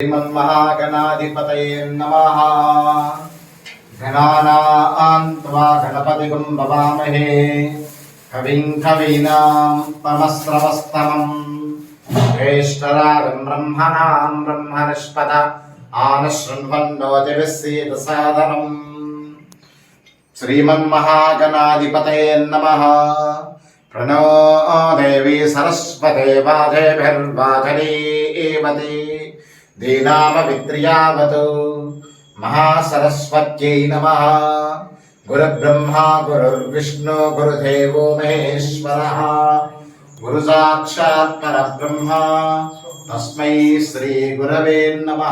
श्रीमन्महागणाधिपतये नमः गणानाम् त्वा गणपतिगुं भवामहे कविं कवीनाम् पमस्रवस्तमम् ज्येष्ठरागम् ब्रह्मणाम् ब्रह्मनिष्पद आनशृण्वन्नोतिभिस्सीदसादनम् श्रीमन्महागणाधिपतये नमः प्रणो देवी सरस्वते దేనామవిత్రియావత్. మహాసరస్వత్యై నమ. గురుబ్రహ్మా గురుర్విష్ణు గురుదేవో మహేశ్వర. గురు సాక్షాత్ పరబ్రహ్మ. తస్మై శ్రీ గురవే నమ.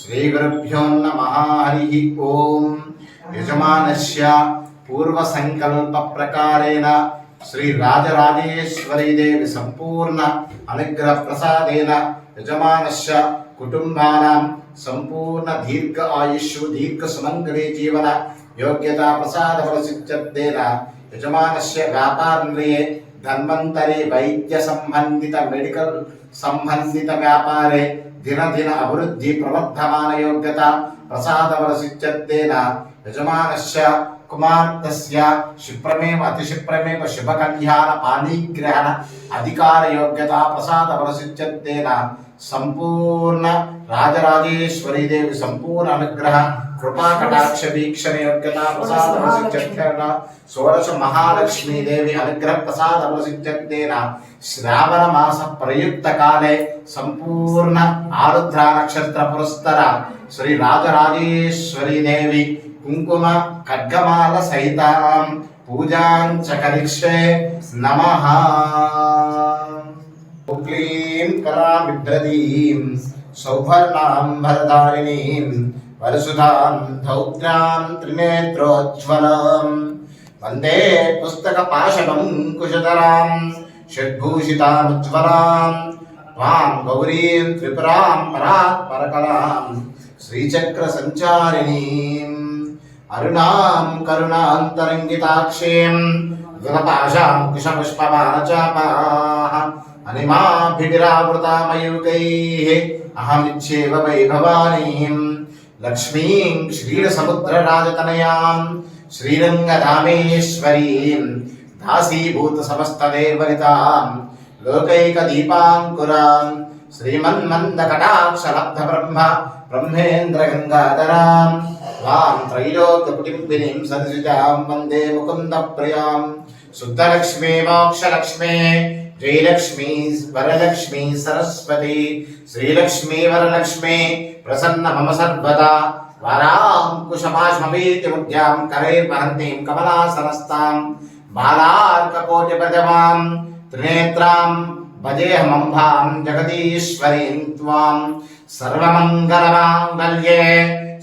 శ్రీ గురుభ్యో నమ. హరి ఓం. యజమానస్య పూర్వసంకల్ప ప్రకారేణ శ్రీ రాజరాజేశ్వరీ దేవి సంపూర్ణ అనుగ్రహ ప్రసాదేన యజమానస్య కుటుంబానాం సంపూర్ణ దీర్ఘ ఆయుష్షు దీర్ఘ సుమంగళీ జీవన యోగ్యత ప్రసాద ఫలసిద్ధేన యజమానస్య వ్యాపారనిలయే ధన్వంతరే వైద్య సంబంధిత మెడికల్ సంబంధిత వ్యాపారే దినదిన అభివృద్ధి ప్రవర్ధమాన యోగ్యత ప్రసాద ఫలసిద్ధేన యజమానస్య కుమార్తెస్య శుభ్రమేవ అతిశుభ్రమేవ శుభకళ్యాణ పానీగ్రహణ అధికార యోగ్యత ప్రసాద ఫలసిద్ధేన సంపూర్ణ రాజరాజేశ్వరీ దేవి సంపూర్ణ అనుగ్రహ కృపా కటాక్ష వీక్షణ యోగ్యత ప్రసాద ప్రసిద్ధ్యేన షోడశ మహాలక్ష్మీ దేవి అనుగ్రహ ప్రసాద ప్రసిద్ధ్యేన శ్రావణ మాస ప్రయుక్త కాలే సంపూర్ణ ఆరుద్ర నక్షత్ర పురస్తర శ్రీ రాజరాజేశ్వరి దేవి కుంకుమ ఖడ్గమాల సహితాం. పూజాం చ కరిష్యే నమః. క్లీం కరామిభ్రదీం సౌభర్ణాం భరధారిణీం వరసుధాం ధౌత్రాం త్రినేత్రోజ్వలం. వందే పుస్తక పాశనం కుశతరాం షడ్భూషితాముజ్వలాం త్వాం గౌరీం త్రిపురాం పరాత్ పరకలాం శ్రీచక్ర సంచారిణీం అరుణాం కరుణాంతరంగితాక్షేం విగపాశాం కుశపుష్పమానచాపాః అనిమాభిరావృతామయూకైः అహమిచ్చేవ వైభవానీం. లక్ష్మీం క్షీరసముద్రరాజతనయాం శ్రీరంగధామేశ్వరీం దాసీభూత సమస్తదేవరితాం లోకైకదీపాంకురాం. శ్రీమన్మందకటాక్షలబ్ధ బ్రహ్మ బ్రహ్మేంద్ర గంగాధరాం వాం త్రైలోక్యకుటుంబినీం సదృశాం వందే ముకుంద ప్రియాం శుద్ధలక్ష్మీ మోక్షలక్ష్మీ. జయలక్ష్మి వరలక్ష్మి సరస్వతి శ్రీలక్ష్మి వరలక్ష్మి ప్రసన్న మమ సర్వదా. వరాం కుశమాశ్మవీతి ముద్యాం కరైర్వహంతీం కమలాసనస్తాం. బాలార్కకోటిప్రజమాం త్రినేత్రాం భజేహమంభాం జగదీశ్వరీం త్వాం. సర్వమంగళమాంగళ్యే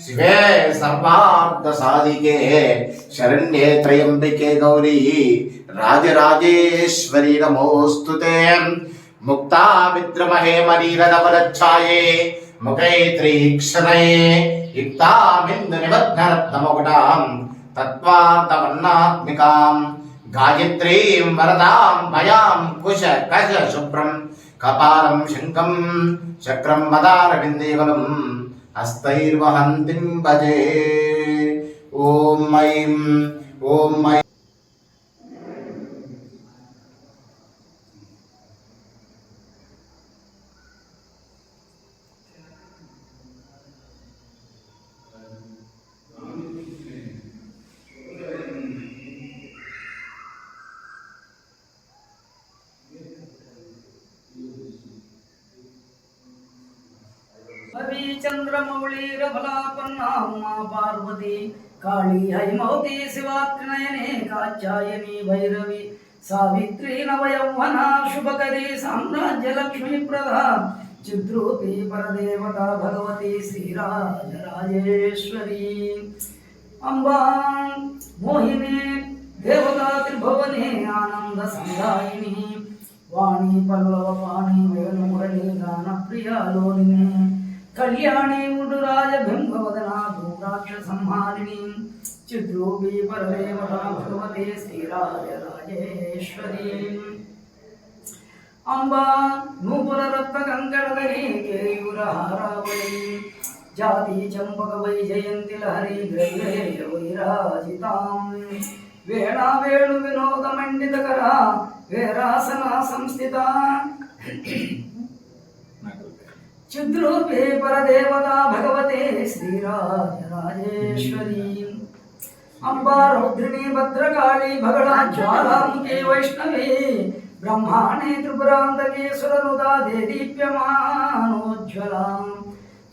శివే సర్వార్థ సాధికే శరణ్యే త్రయంబికే గౌరీ రాజరాజేశ్వరి నమోస్తుతే ముక్తా విద్రమహే ముఖై ముఖైత్రీక్షణయే యుక్తామిందు నిబద్ధరత్నముకుటాం తత్వార్థవర్ణాత్మికాం గాయత్రీం వరదాం భయాం కుశ కశ శుభ్రం కపాలం శంఖం చక్రం మదారవిందేవలం हस्तैर्वहन्तीं भजे ॐ ऐं ॐ ऐं రవి చంద్రమౌళీరఫలాపన్నా ఉమా పార్వతి కాళీ హైమౌతి శివాత్రినయనే కాచాయని భైరవి సావిత్రి నవయౌవన శుభకరి సామ్రాజ్య లక్ష్మి ప్రధా చిద్రూపి పరదేవత భగవతి శ్రీరాజరాజేశ్వరి. అంబా మోహిని దేవతా త్రిభువనే ఆనంద సందాయిని వాణి పల్లవ పాణి వేణు మురళి గాన ప్రియాలోని కళ్యాణి ముడు రాజ భూరాక్ష సంహారిణి చిద్రూపీ పరదేవత భగవతే శ్రీరాజ రాజేశ్వరీ. అంబా నూపుర రత్న కంకణగణే కేయూర హారావళి జాతి చంపక వైజయంతి లహరి గ్రహేయ వైరాజితాం. వేణా వేణు వినోద మండితకర వేరాసన సంస్థిత. చిద్రూపే పరదేవత భగవతే శ్రీరాజరాజేశ్వరీ అంబా రౌద్రిణి భద్రకాళి భగళా జ్వాలాముఖే వైష్ణవే బ్రహ్మాణే త్రిపురాంతకే సురనుదా దేదీప్యమానోజ్వలాం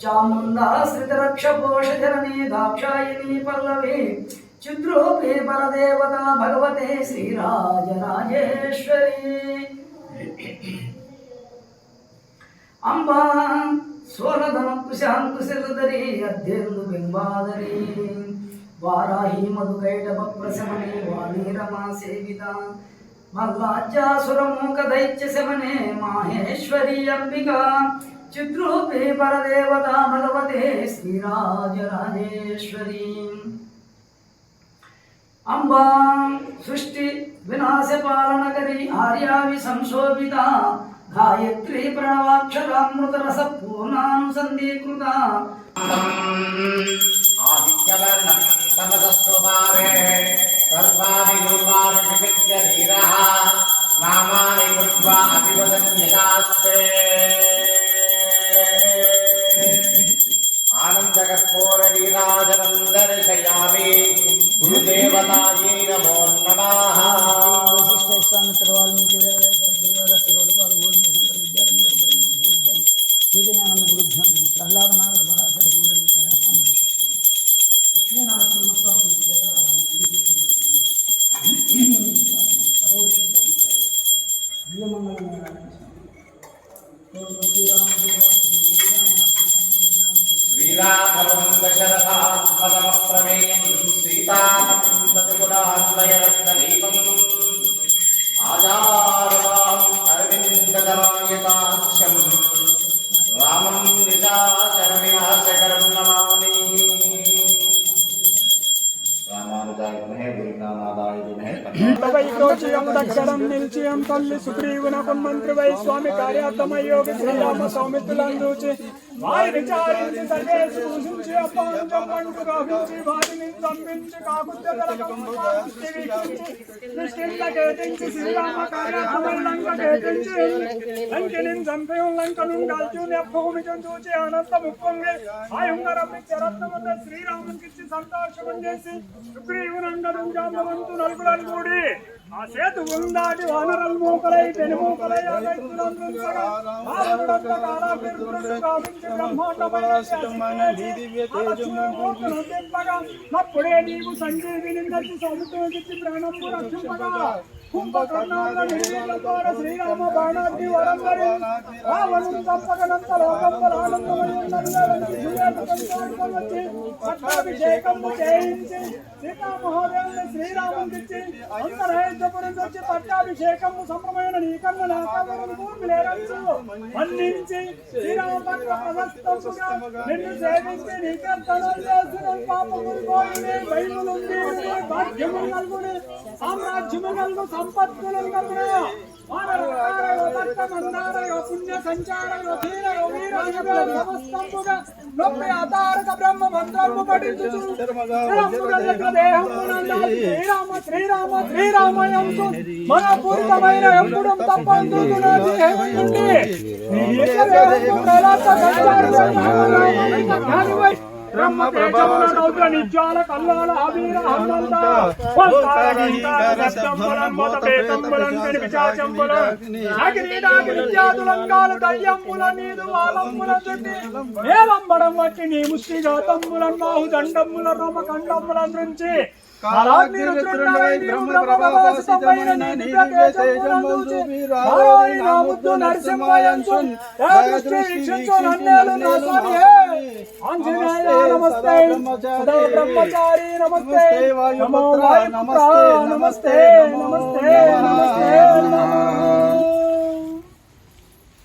చాముండా శ్రితరక్ష పోషజననీ దాక్షాయిని చిద్రూపే పరదేవత భగవతే శ్రీరాజరాజేశ్వరీ అంబా సోలధనక్కు శాంకుశలధరి అధ్యందు బింబాదరి. వారాహి మధుకైటభ ప్రశమనే వాణి రమా సేవిత. మల్లాజ్యాసురమూక దైత్య శమనే మాహేశ్వరి అంబిక. చిద్రూపే పరదేవత భగవతే శ్రీరాజరాజేశ్వరీ. అంబా సృష్టి వినాశ పాలనకరి ఆర్యావి సంశోభిత. గాయత్రి ప్రణవాక్షరామృత రస పూర్ణానుసంధీకృత ఆదిత్యవర్ణం తమసస్వపారే సర్వాణి రూపాణి ధీరः నామాని కృత్వా దర్శయామి గురుదేవతాయై నమో నమః. శ్రీరామం దశరథాం పదమప్రమేయం సీతాపతిం బతుకులాన్వయరత్నదీపం ఆజారవాం అరవిందదమాయతాక్షం దక్షరం నిలిచయం తల్లి సుగ్రీవునకు మంత్రి వై స్వామి కార్యార్థమయోగ శ్రీరామ సౌమిత్రులను వారి విచారించి సర్వే సూచించి అపవంచం పండు వారిని చంపించి కాకుత్య శ్రీరామ కార్యార్థమై లంకిని చంపి లంకను కాల్చుని చూచి అనంత ముప్పొంగి శ్రీరామునికి సంతోషం చేసి సుగ్రీవునందరం జాంబవంతు నలుగులను కూడి సేతు ఉందాటి వానరల్ మూకలై పెనుమూకలై అప్పుడే నీవు సంజీవిని నచ్చి రక్షింపగా. కుంభకర్ణాల నీళ్ళ శ్రీరామ బాణాగ్ని వరందరి లోకంబల పట్టాభిషేకము చేయించి వచ్చి పట్టాభిషేకము సంప్రమైన నీకన్న భూమి లేరచ్చు మన్నించి శ్రీరామ పట్ల ప్రశస్తముగా నిన్ను సేవించి చేసిన పాపములు భాగ్యము నల్గుని సామ్రాజ్యము నల్గు సంపత్తులను నల్గున పుణ్య సంచారయో ధీరయో వీరయో సమస్తంబుగా నొప్పి బ్రహ్మ మంత్రము శ్రీరామ శ్రీరామ మనపూరితమైన బ్రహ్మ కల్లాల దయ్యంబుల నీదు వాలంబుల చుట్టి ఏలంబడం వట్టి నీ ముష్టి జాతంబులం బాహు దండంబుల రోమ కండంబులం నుంచి నమస్తే బ్రహ్మచారి నమస్తే నమస్తే నమస్తే నమస్తే